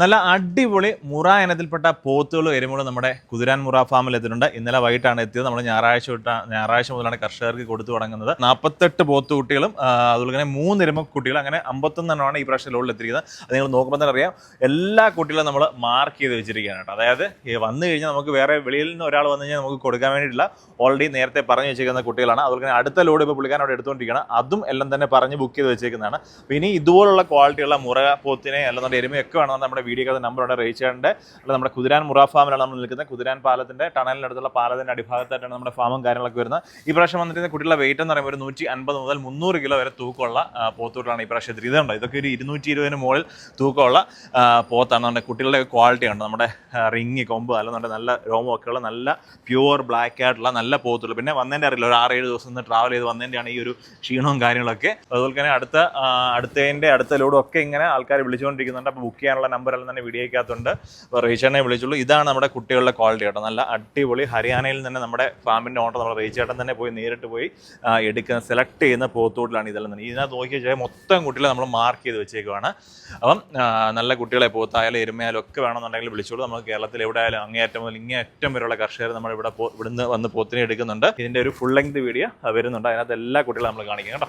നല്ല അടിപൊളി മുറ ഇനത്തിൽപ്പെട്ട പോത്തുകളും എരുമകളും നമ്മുടെ കുതിരാൻ മുറ ഫാമിൽ എത്തിയിട്ടുണ്ട്. ഇന്നലെ വൈകിട്ടാണ് എത്തിയത്. നമ്മൾ ഞായറാഴ്ച തൊട്ട് ഞായറാഴ്ച മുതലാണ് കർഷകർക്ക് കൊടുത്തു തുടങ്ങുന്നത്. നാൽപ്പത്തെട്ട് പോത്തുകുട്ടികളും അതുപോലെ തന്നെ മൂന്ന് എരുമക്കുട്ടികളും അങ്ങനെ അമ്പത്തൊന്നെണ്ണമാണ് ഈ പ്രാവശ്യം ലോഡിൽ എത്തിയിരിക്കുന്നത്. അത് നിങ്ങൾ നോക്കുമ്പോൾ തന്നെ അറിയാം. എല്ലാ കുട്ടികളും നമ്മൾ മാർക്ക് ചെയ്ത് വെച്ചിരിക്കുകയാണ് കേട്ടോ. അതായത് ഈ വന്നു കഴിഞ്ഞാൽ നമുക്ക് വേറെ വെളിയിൽ നിന്ന് ഒരാൾ വന്നു കഴിഞ്ഞാൽ നമുക്ക് കൊടുക്കാൻ വേണ്ടിയിട്ടില്ല ഓൾറെഡി നേരത്തെ പറഞ്ഞു വെച്ചിരിക്കുന്ന കുട്ടികളാണ്. അതുപോലെ തന്നെ അടുത്ത ലോഡ് ഇപ്പോൾ പുള്ളിക്കാരൻ അവിടെ എടുത്തുകൊണ്ടിരിക്കുകയാണ്. അതും എല്ലാം തന്നെ പറഞ്ഞ് ബുക്ക് ചെയ്ത് വെച്ചേക്കുന്നതാണ്. അപ്പോൾ ഇനി ഇതുപോലുള്ള ക്വാളിറ്റിയുള്ള മുറ പോത്തിനെ അല്ലെന്നുണ്ടെങ്കിൽ എരുമയൊക്കെ വേണമെന്ന് നമ്മുടെ വീഡിയോ നമ്പറുണ്ട് റേച്ചേണ്ട അല്ല നമ്മുടെ കുതിരാൻ മുറ ഫാമിലാണ് നമ്മൾ നിൽക്കുന്നത്. കുതിരാൻ പാലത്തിന്റെ ടണലിനടുത്തുള്ള പാലത്തിന്റെ അടിഭാഗത്തായിട്ടാണ് നമ്മുടെ ഫാമും കാര്യങ്ങളൊക്കെ വരുന്നത്. ഈ പ്രാവശ്യം വന്നിരുന്ന കുട്ടികളുടെ വെയിറ്റ് എന്ന് പറയുമ്പോൾ ഒരു നൂറ്റി അൻപത് മുതൽ മുന്നൂറ് കിലോ വരെ തൂക്കമുള്ള പോത്തൂട്ടാണ് ഈ പ്രാവശ്യം ഇതുണ്ട് ഇതൊക്കെ ഒരു ഇരുന്നൂറ്റി ഇരുപതിന് മുകളിൽ തൂക്കമുള്ള പോത്താണ്. നമ്മുടെ കുട്ടികളുടെ ക്വാളിറ്റി ഉണ്ട് നമ്മുടെ റിങ് കൊമ്പ് അല്ലെന്നുണ്ടെങ്കിൽ നല്ല രോമമൊക്കെ ഉള്ള നല്ല പ്യുവർ ബ്ലാക്ക് ആയിട്ടുള്ള നല്ല പോത്തുള്ളൂ പിന്നെ വന്നതിന്റെ അറിയില്ല. ഒരു ആറേഴ് ദിവസം നിന്ന് ട്രാവൽ ചെയ്ത് വന്നതിന്റെയാണ് ഈ ഒരു ക്ഷീണവും കാര്യങ്ങളൊക്കെ. അതുപോലെ തന്നെ അടുത്ത അടുത്തതിന്റെ അടുത്ത ലോഡും ഒക്കെ ഇങ്ങനെ ആൾക്കാർ വിളിച്ചുകൊണ്ടിരിക്കുന്നുണ്ട്. അപ്പോൾ ബുക്ക് ചെയ്യാനുള്ള നമ്പർ എല്ലാം തന്നെ വീഡിയോക്കകത്തുണ്ട് അപ്പോൾ റീച്ചേട്ടനെ വിളിച്ചുള്ളൂ. ഇതാണ് നമ്മുടെ കുട്ടികളുടെ ക്വാളിറ്റി കേട്ടോ. നല്ല അടിപൊളി ഹരിയാനയിൽ തന്നെ നമ്മുടെ ഫാമിന്റെ ഓണർ നമ്മുടെ റീച്ചേട്ടൻ തന്നെ പോയി നേരിട്ട് പോയി എടുക്കുന്ന സെലക്ട് ചെയ്യുന്ന പോത്തോട്ടിലാണ് ഇതെല്ലാം തന്നെ. ഇതിനകത്ത് നോക്കി വെച്ചാൽ മൊത്തം കുട്ടികളെ നമ്മൾ മാർക്ക് ചെയ്ത് വെച്ചേക്കുവാണ്. അപ്പം നല്ല കുട്ടികളെ പോത്തായാലും എരുമയാലും ഒക്കെ വേണമെന്നുണ്ടെങ്കിൽ വിളിച്ചോളൂ. നമ്മൾ കേരളത്തിൽ എവിടെ ആയാലും അങ്ങേയറ്റം മുതൽ ഇങ്ങേയറ്റം വരെയുള്ള കർഷകർ നമ്മൾ ഇവിടെ ഇവിടുന്ന് വന്ന് പോത്തിനെ എടുക്കുന്നുണ്ട്. ഇതിന്റെ ഒരു ഫുൾ ലെങ്ത് വീഡിയോ വരുന്നുണ്ട്. അതിനകത്ത് എല്ലാ കുട്ടികളും നമ്മൾ കാണിക്കും കേട്ടോ.